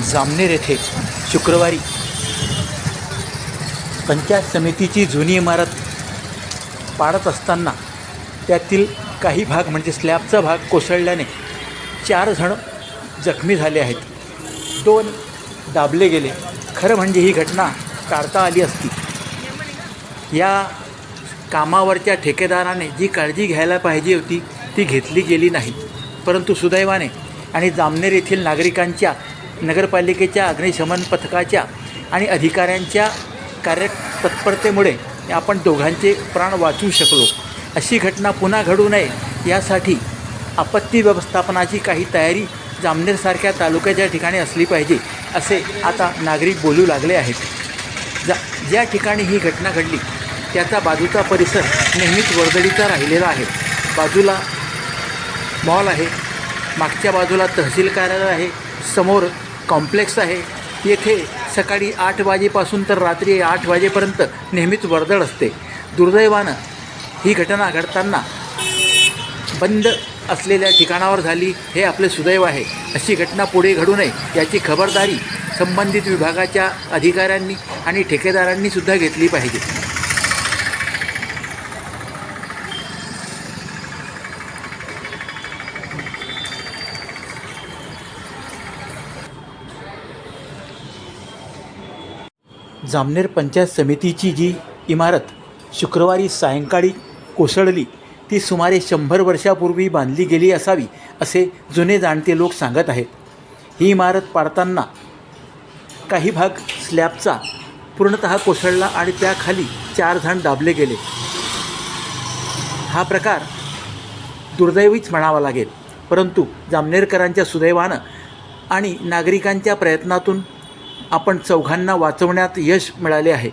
जामनेर येथे शुक्रवारी पंचायत समितीची जुनी इमारत पाडत असताना त्यातील काही भाग म्हणजे स्लॅबचा भाग कोसळल्याने चार जण जखमी झाले आहेत. दोन दाबले गेले. खरं म्हणजे ही घटना टाळता आली असती. या कामावरच्या ठेकेदाराने जी काळजी घ्यायला पाहिजे होती ती घेतली गेली नाही. परंतु सुदैवाने आणि जामनेर येथील नागरिकांच्या नगरपालिकेच्या अग्निशमन पथकाच्या आणि अधिकाऱ्यांच्या कार्यतत्परतेमुळे आपण दोघांचे प्राण वाचवू शकलो. अशी घटना पुन्हा घडू नये यासाठी आपत्ती व्यवस्थापनाची काही तयारी जामनेरसारख्या तालुक्याच्या ठिकाणी असली पाहिजे असे आता नागरिक बोलू लागले आहेत. जा ज्या ठिकाणी ही घटना घडली त्याचा बाजूचा परिसर नेहमीच वर्दळीचा राहिलेला आहे. बाजूला मॉल आहे मागच्या बाजूला तहसील कार्यालय आहे समोर कॉम्प्लेक्स आहे. येथे सकाळी आठ वाजेपासून तर रात्री आठ वाजेपर्यंत नेहमीच वर्दळ असते. दुर्दैवानं ही घटना घडताना बंद असलेल्या ठिकाणावर झाली हे आपले सुदैव आहे. अशी घटना पुढे घडू नये याची खबरदारी संबंधित विभागाच्या अधिकाऱ्यांनी आणि ठेकेदारांनी सुद्धा घेतली पाहिजे. जामनेर पंचायत समितीची जी इमारत शुक्रवारी सायंकाळी कोसळली ती सुमारे शंभर वर्षापूर्वी बांधली गेली असावी असे जुने जाणते लोक सांगत आहेत. ही इमारत पाडताना काही भाग स्लॅबचा पूर्णत कोसळला आणि त्याखाली चार जण दाबले गेले. हा प्रकार दुर्दैवीच म्हणावा लागेल. परंतु जामनेरकरांच्या सुदैवानं आणि नागरिकांच्या प्रयत्नातून आपण चौघांना वाचवण्यात यश मिळाले आहे.